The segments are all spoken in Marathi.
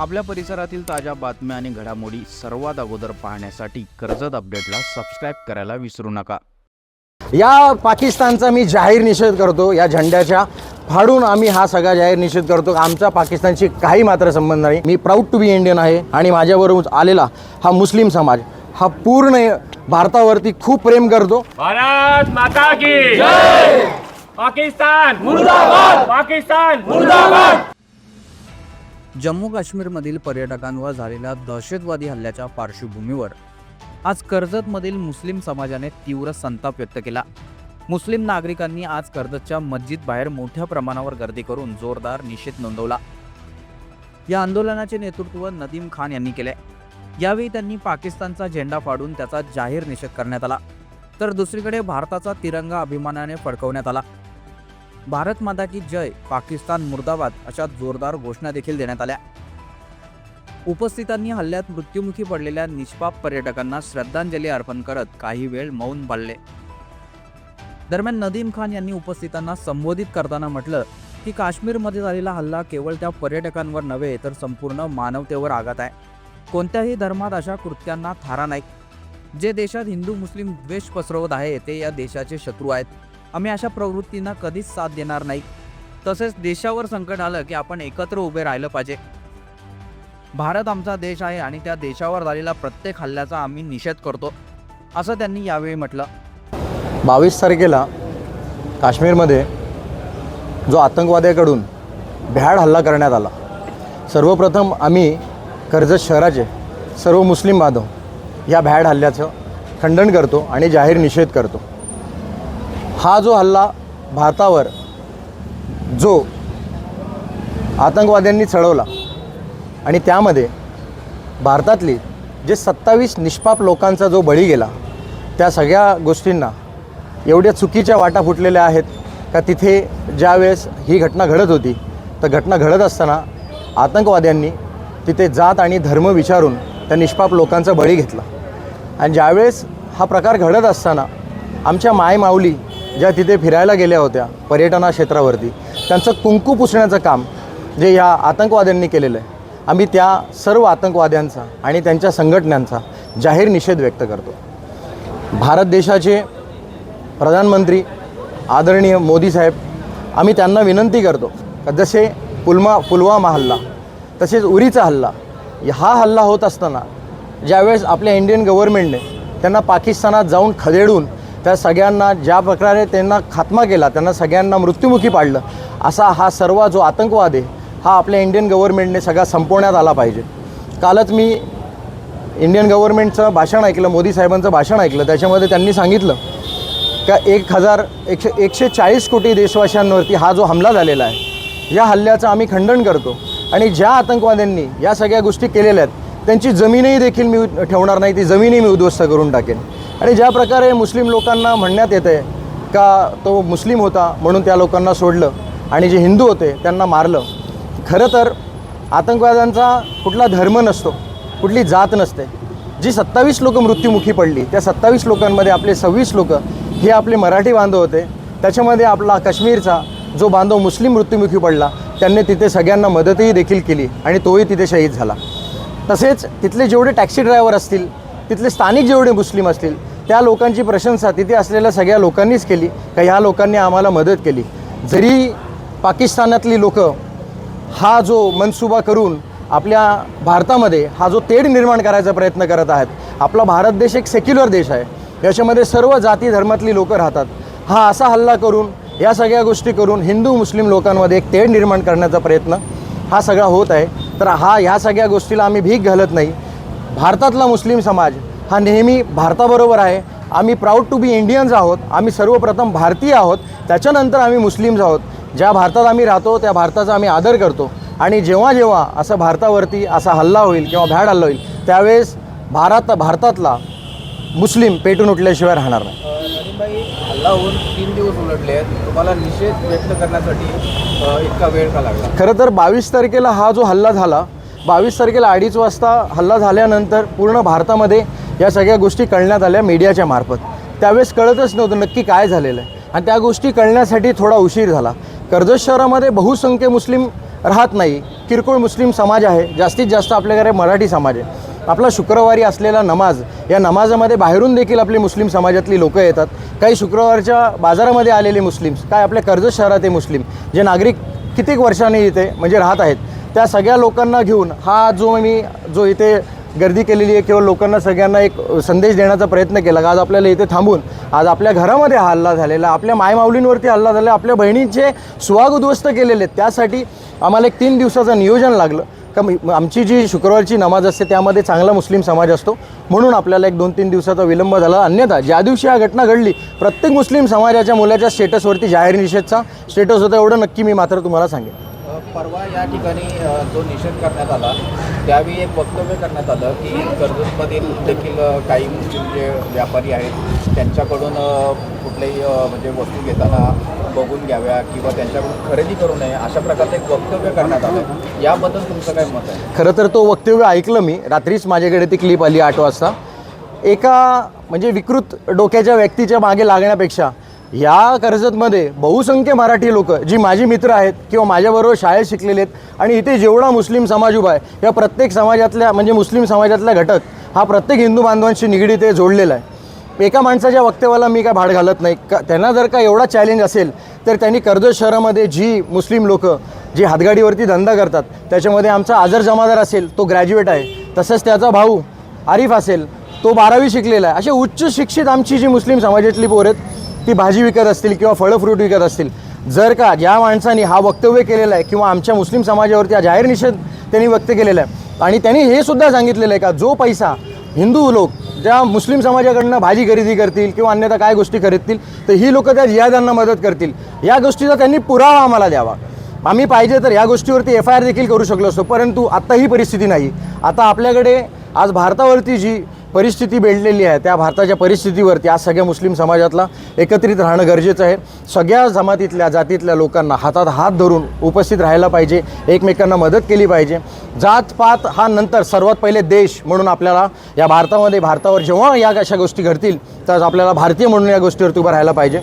आपल्या परिसरातील ताज्या बातम्या आणि घडामोडी सर्वात अगोदर पाहण्यासाठी कर्जत अपडेटला सबस्क्राईब करायला विसरू नका. या पाकिस्तानचा मी जाहीर निषेध करतो. या झेंड्याच्या फाडून आम्ही हा सगळा जाहीर निषेध करतो. आमचा पाकिस्तानशी काही मात्र संबंध नाही. मी प्राऊड टू बी इंडियन आहे आणि माझ्याबरोबर आलेला हा मुस्लिम समाज हा पूर्ण भारतावरती खूप प्रेम करतो. भारत माता की जय! पाकिस्तान मुर्दाबाद! पाकिस्तान मुर्दाबाद! जम्मू काश्मीरमधील पर्यटकांवर झालेल्या दहशतवादी हल्ल्याच्या पार्श्वभूमीवर आज कर्जतमधील मुस्लिम समाजाने तीव्र संताप व्यक्त केला. मुस्लिम नागरिकांनी आज कर्जतच्या मस्जिद बाहेर मोठ्या प्रमाणावर गर्दी करून जोरदार निषेध नोंदवला. या आंदोलनाचे नेतृत्व नदीम खान यांनी केले. यावेळी त्यांनी पाकिस्तानचा झेंडा फाडून त्याचा जाहीर निषेध करण्यात आला. तर दुसरीकडे भारताचा तिरंगा अभिमानाने फडकवण्यात आला. भारत माता की जय पाकिस्तान मुर्दाबाद अशा जोरदार घोषणा देखील देण्यात आल्या. उपस्थितांनी हल्ल्यात मृत्युमुखी पडलेल्या निष्पाप पर्यटकांना श्रद्धांजली अर्पण करत काही वेळ मौन पाळले. दरम्यान नदीम खान यांनी उपस्थितांना संबोधित करताना म्हटलं की काश्मीरमध्ये झालेला हल्ला केवळ त्या पर्यटकांवर नव्हे तर संपूर्ण मानवतेवर आघात आहे. कोणत्याही धर्मात अशा कृत्यांना थारा नाही. जे देशात हिंदू मुस्लिम द्वेष पसरवत आहे ते या देशाचे शत्रू आहेत. आम्ही अशा प्रवृत्तींना कधीच साथ देणार नाही. तसेच देशावर संकट आलं की आपण एकत्र उभे राहिलं पाहिजे. भारत आमचा देश आहे आणि त्या देशावर झालेला प्रत्येक हल्ल्याचा आम्ही निषेध करतो. असं त्यांनी यावेळी म्हटलं. बावीस तारखेला काश्मीरमध्ये जो आतंकवाद्याकडून भ्याड हल्ला करण्यात आला. सर्वप्रथम आम्ही कर्जत शहराचे सर्व मुस्लिम बांधव या भ्याड हल्ल्याचं खंडन करतो आणि जाहीर निषेध करतो. हा जो हल्ला भारतावर जो आतंकवाद्यांनी चढवला आणि त्यामध्ये भारतातली जे सत्तावीस निष्पाप लोकांचा जो बळी गेला त्या सगळ्या गोष्टींना एवढ्या चुकीच्या वाटा फुटलेल्या आहेत का तिथे ज्यावेळेस ही घटना घडत होती तर घटना घडत असताना आतंकवाद्यांनी तिथे जात आणि धर्म विचारून त्या निष्पाप लोकांचा बळी घेतला. आणि ज्यावेळेस हा प्रकार घडत असताना आमच्या मायमाऊली ज्या तिथे फिरायला गेल्या होत्या पर्यटना क्षेत्रावरती त्यांचं कुंकू पुसण्याचं काम जे या आतंकवाद्यांनी केलेलं आहे आम्ही त्या सर्व आतंकवाद्यांचा आणि त्यांच्या संघटनांचा जाहीर निषेध व्यक्त करतो. भारत देशाचे प्रधानमंत्री आदरणीय मोदी साहेब आम्ही त्यांना विनंती करतो का जसे पुलमा पुलवामा हल्ला तसेच उरीचा हल्ला हा हल्ला होत असताना ज्यावेळेस आपल्या इंडियन गव्हर्नमेंटने त्यांना पाकिस्तानात जाऊन खदेडून त्या सगळ्यांना ज्या प्रकारे त्यांना खात्मा केला त्यांना सगळ्यांना मृत्युमुखी पाडलं असा हा सर्व जो आतंकवाद आहे हा आपल्या इंडियन गव्हर्नमेंटने सगळा संपवण्यात आला पाहिजे. कालच मी इंडियन गव्हर्नमेंटचं भाषण ऐकलं मोदी साहेबांचं भाषण ऐकलं त्याच्यामध्ये त्यांनी सांगितलं का एक हजार एकशे एकशे चाळीस कोटी देशवासियांवरती हा जो हमला झालेला आहे या हल्ल्याचं आम्ही खंडन करतो. आणि ज्या आतंकवाद्यांनी या सगळ्या गोष्टी केलेल्या आहेत त्यांची जमीनही देखील मी ठेवणार नाही ती जमीनही मी उद्ध्वस्त करून टाकेन. आणि ज्या प्रकारे मुस्लिम लोकांना म्हणण्यात येतं आहे का तो मुस्लिम होता म्हणून त्या लोकांना सोडलं आणि जे हिंदू होते त्यांना मारलं खरं तर आतंकवाद्यांचा कुठला धर्म नसतो कुठली जात नसते. जी सत्तावीस लोक मृत्युमुखी पडली त्या सत्तावीस लोकांमध्ये आपले सव्वीस लोकं हे आपले मराठी बांधव होते. त्याच्यामध्ये आपला काश्मीरचा जो बांधव मुस्लिम मृत्युमुखी पडला त्यांनी तिथे सगळ्यांना मदतही देखील केली आणि तोही तिथे शहीद झाला. तसेच तिथले जेवढे टॅक्सी ड्रायव्हर असतील तिथले स्थानिक जेवढे मुस्लिम असतील त्या लोकांची प्रशंसा तिथे असलेल्या सगळ्या लोकांनीच केली का ह्या लोकांनी आम्हाला मदत केली. जरी पाकिस्तानातली लोक हा जो मनसुबा करून आपल्या भारतामध्ये हा जो तेढ निर्माण करायचा प्रयत्न करत आहेत आपला भारत देश एक सेक्युलर देश आहे. याच्यामध्ये सर्व जाती धर्मातली लोकं राहतात. हा असा हल्ला करून या सगळ्या गोष्टी करून हिंदू मुस्लिम लोकांमध्ये एक तेढ निर्माण करण्याचा प्रयत्न हा सगळा होत आहे. तर हा ह्या सगळ्या गोष्टीला आम्ही भीक घालत नाही. भारतातला मुस्लिम समाज हा नेहमी भारताबरोबर आहे. आम्ही प्राऊड टू बी इंडियन्स आहोत. आम्ही सर्वप्रथम भारतीय आहोत. त्याच्यानंतर आम्ही मुस्लिम्स आहोत. ज्या भारतात आम्ही राहतो त्या भारताचा आम्ही आदर करतो. आणि जेव्हा जेव्हा असं भारतावरती असा हल्ला होईल किंवा भ्याड हल्ला होईल त्यावेळेस भारत भारतातला मुस्लिम पेटून उठल्याशिवाय राहणार नाही. हल्ला होऊन तीन दिवस उलटले आहेत. तुम्हाला निषेध व्यक्त करण्यासाठी इतका वेळ का लागला? खरं तर बावीस तारखेला हा जो हल्ला झाला बावीस तारखेला अडीच वाजता हल्ला झाल्यानंतर पूर्ण भारतामध्ये या सगळ्या गोष्टी कळण्यात आल्या मीडियाच्या मार्फत. त्यावेळेस कळतच नव्हतं नक्की काय झालेलं आहे. आणि त्या गोष्टी कळण्यासाठी थोडा उशीर झाला. कर्जत शहरामध्ये बहुसंख्य मुस्लिम राहत नाही. किरकोळ मुस्लिम समाज आहे. जास्तीत जास्त आपल्याकडे मराठी समाज आहे. आपला शुक्रवारी असलेला नमाज या नमाजामध्ये बाहेरून देखील आपली मुस्लिम समाजातली लोकं येतात. काही शुक्रवारच्या बाजारामध्ये आलेले मुस्लिम्स काय आपल्या कर्जत शहरात मुस्लिम जे नागरिक कित्येक वर्षांनी इथे म्हणजे राहत आहेत त्या सगळ्या लोकांना घेऊन हा जो मी जो इथे गर्दी केलेली आहे किंवा लोकांना सगळ्यांना एक संदेश देण्याचा प्रयत्न केला आज आपल्याला इथे थांबून आज आपल्या घरामध्ये हा हल्ला झालेला आपल्या मायमाऊलींवरती हल्ला झाला आपल्या बहिणींचे सुहाग उद्ध्वस्त केलेले आहेत. त्यासाठी आम्हाला एक तीन दिवसाचं नियोजन लागलं. का आमची जी शुक्रवारची नमाज असते त्यामध्ये चांगला मुस्लिम समाज असतो. म्हणून आपल्याला एक दोन तीन दिवसाचा विलंब झाला. अन्यथा ज्या दिवशी हा घटना घडली प्रत्येक मुस्लिम समाजाच्या मुलाच्या स्टेटसवरती जाहीर निषेधचा स्टेटस होता एवढं नक्की मी मात्र तुम्हाला सांगेन. परवा या ठिकाणी जो निषेध करण्यात आला त्यावेळी एक वक्तव्य करण्यात आलं की कर्जतमधील देखील काही जे व्यापारी आहेत त्यांच्याकडून कुठलेही कुठल्याही म्हणजे वस्तू घेताना बघून घ्याव्या किंवा त्यांच्याकडून खरेदी करू नये अशा प्रकारचं एक वक्तव्य करण्यात आलं. याबद्दल तुमचं काय मत आहे? खरं तर तो वक्तव्य ऐकलं मी. रात्रीच माझ्याकडे ती क्लिप आली आठ वाजता. एका म्हणजे विकृत डोक्याच्या व्यक्तीच्या मागे लागण्यापेक्षा या कर्जतमध्ये बहुसंख्य मराठी लोक जी माझी मित्र आहेत किंवा माझ्याबरोबर शाळेत शिकलेले आहेत आणि इथे जेवढा मुस्लिम समाज उभा आहे या प्रत्येक समाजातल्या म्हणजे मुस्लिम समाजातला घटक हा प्रत्येक हिंदू बांधवांशी निगडीत आहे जोडलेला आहे. एका माणसाच्या वक्तव्याला मी काय भाड घालत नाही. का त्यांना जर का एवढा चॅलेंज असेल तर त्यांनी कर्जत शहरामध्ये जी मुस्लिम लोक जी हातगाडीवरती धंदा करतात त्याच्यामध्ये आमचा आजर जमादार असेल तो ग्रॅज्युएट आहे. तसंच त्याचा भाऊ आरिफ असेल तो बारावी शिकलेला आहे. असे उच्च शिक्षित आमची जी मुस्लिम समाजातली पोरं आहेत ती भाजी विकत असतील किंवा फळं फ्रूट विकत असतील. जर का ज्या माणसाने हा वक्तव्य केलेला आहे किंवा आमच्या मुस्लिम समाजावरती हा जाहीर निषेध त्यांनी व्यक्त केलेला आहे आणि त्यांनी हे सुद्धा सांगितलेलं आहे का जो पैसा हिंदू लोक ज्या मुस्लिम समाजाकडनं भाजी खरेदी करतील किंवा अन्यथा काय गोष्टी खरेदतील तर ही लोक त्या जिहादांना मदत करतील. या गोष्टीचा त्यांनी पुरावा आम्हाला द्यावा. आम्ही पाहिजे तर या गोष्टीवरती एफ आय आर देखील करू शकलो असतो परंतु आत्ता ही परिस्थिती नाही. आता आपल्याकडे आज भारतावरती जी परिस्थिती बेडलेली आहे. त्या भारताच्या परिस्थितीवरती आज सगळ्या मुस्लिम समाजातला एकत्रित राहणं गरजेचं आहे. सगळ्या जमातीतल्या जातीतल्या लोकांना हातात हात धरून उपस्थित राहायला पाहिजे. एकमेकांना मदत केली पाहिजे. जातपात हा नंतर सर्वात पहिले देश म्हणून आपल्याला या भारतामध्ये भारतावर जेव्हा या अशा गोष्टी घडतील तर आपल्याला भारतीय म्हणून या गोष्टीवरती उभं राहायला पाहिजे.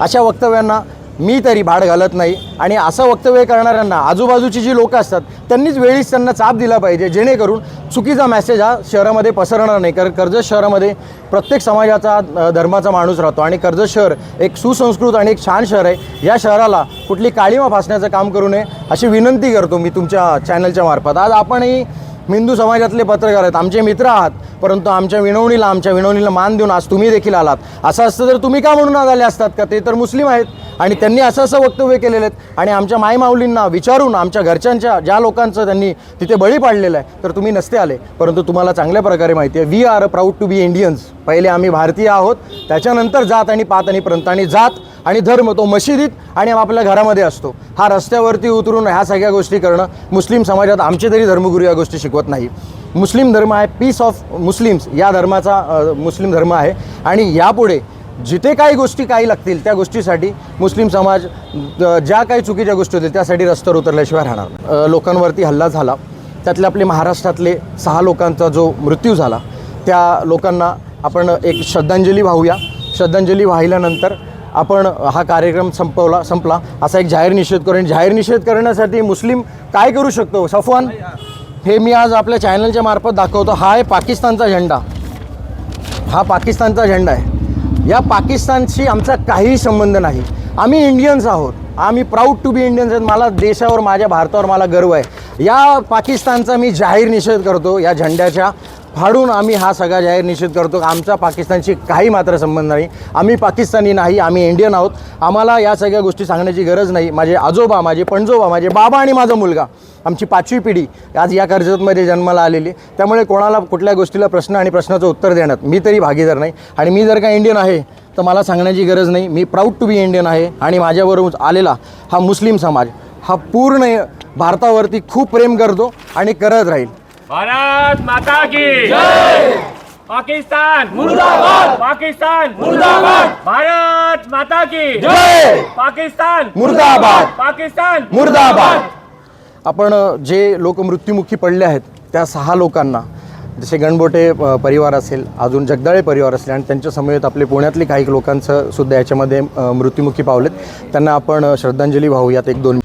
अशा वक्तव्यांना मी तरी भाड घालत नाही. आणि असं वक्तव्य करणाऱ्यांना आजूबाजूची जी लोकं असतात त्यांनीच वेळीच त्यांना चाप दिला पाहिजे. जेणेकरून चुकीचा मेसेज हा शहरामध्ये पसरणार नाही. कारण कर्जत शहरामध्ये प्रत्येक समाजाचा धर्माचा माणूस राहतो. आणि कर्जत शहर एक सुसंस्कृत आणि एक छान शहर आहे. या शहराला कुठली काळीमा फासण्याचं काम करू नये अशी विनंती करतो मी तुमच्या चॅनलच्या मार्फत. आज आपणही हिंदू समाजातले पत्रकार आहेत आमचे मित्र आहात परंतु आमच्या विनवणीला आमच्या विनवणीला मान देऊन आज तुम्ही देखील आलात. असं असतं तर तुम्ही का म्हणून आज आले असतात का? ते तर मुस्लिम आहेत आणि त्यांनी असं असं वक्तव्य केलेलं आहेत. आणि आमच्या मायमाऊलींना विचारून आमच्या घरच्यांच्या ज्या लोकांचं त्यांनी तिथे बळी पाडलेलं आहे तर तुम्ही नसते आले. परंतु तुम्हाला चांगल्या प्रकारे माहिती आहे we are proud to be Indians पहिले आम्ही भारतीय आहोत त्याच्यानंतर जात आणि पात आणि पंत आणि जात आणि धर्म तो मशिदीत आणि आपल्या घरामध्ये असतो. हा रस्त्यावरती उतरून ह्या सगळ्या गोष्टी करणं मुस्लिम समाजात आमचे तरी धर्मगुरू या गोष्टी शिकवत नाही. मुस्लिम धर्म आहे पीस ऑफ मुस्लिम्स या धर्माचा मुस्लिम धर्म आहे. आणि यापुढे जिथे काही गोष्टी काही लागतील त्या गोष्टीसाठी मुस्लिम समाज ज्या काही चुकीच्या गोष्टी होतील त्यासाठी रस्त्यावर उतरल्याशिवाय राहणार लोकांवरती हल्ला झाला. त्यातले आपले महाराष्ट्रातले सहा लोकांचा जो मृत्यू झाला त्या लोकांना आपण एक श्रद्धांजली वाहूया. श्रद्धांजली वाहिल्यानंतर आपण हा कार्यक्रम संपवला संपला. असा एक जाहीर निषेध करू. आणि जाहीर निषेध करण्यासाठी मुस्लिम काय करू शकतो? सफवान हे मी आज आपल्या चॅनलच्या मार्फत दाखवतो. हा आहे पाकिस्तानचा झेंडा. हा पाकिस्तानचा झेंडा आहे. या पाकिस्तानशी आमचा काहीही संबंध नाही. आम्ही इंडियन्स आहोत. आम्ही प्राऊड टू बी इंडियन्स आहेत. मला देशावर माझ्या भारतावर मला गर्व आहे. या पाकिस्तानचा मी जाहीर निषेध करतो. या झेंड्याच्या फाडून आम्ही हा सगळा जाहीर निषेध करतो. आमचा पाकिस्तानशी काही मात्र संबंध नाही. आम्ही पाकिस्तानी नाही आम्ही इंडियन आहोत. आम्हाला या सगळ्या गोष्टी सांगण्याची गरज नाही. माझे आजोबा माझे पणजोबा माझे बाबा आणि माझा मुलगा आमची पाचवी पिढी आज या कर्जतमध्ये जन्माला आलेली. त्यामुळे कोणाला कुठल्या गोष्टीला प्रश्न आणि प्रश्नाचं उत्तर देण्यात मी तरी भागीदार नाही. आणि मी जर का इंडियन आहे तर मला सांगण्याची गरज नाही. मी प्राऊड टू बी इंडियन आहे आणि माझ्याबरोबर आलेला हा मुस्लिम समाज हा पूर्ण भारतावरती खूप प्रेम करतो आणि करत राहील. भारत माता की पाकिस्तान। मुर्दाबाद। पाकिस्तान। मुर्दाबाद। भारत माता की जय। पाकिस्तान। मुर्दाबाद। पाकिस्तान। मुर्दाबाद। आपण जे लोक मृत्युमुखी पडले आहेत त्या सहा लोकांना जसे गणबोटे परिवार असेल अजून जगदाळे परिवार असेल आणि त्यांच्या समवेत आपले पुण्यातले काही लोकांचं सुद्धा याच्यामध्ये मृत्युमुखी पावलेत त्यांना आपण श्रद्धांजली वाहूयात एक दोन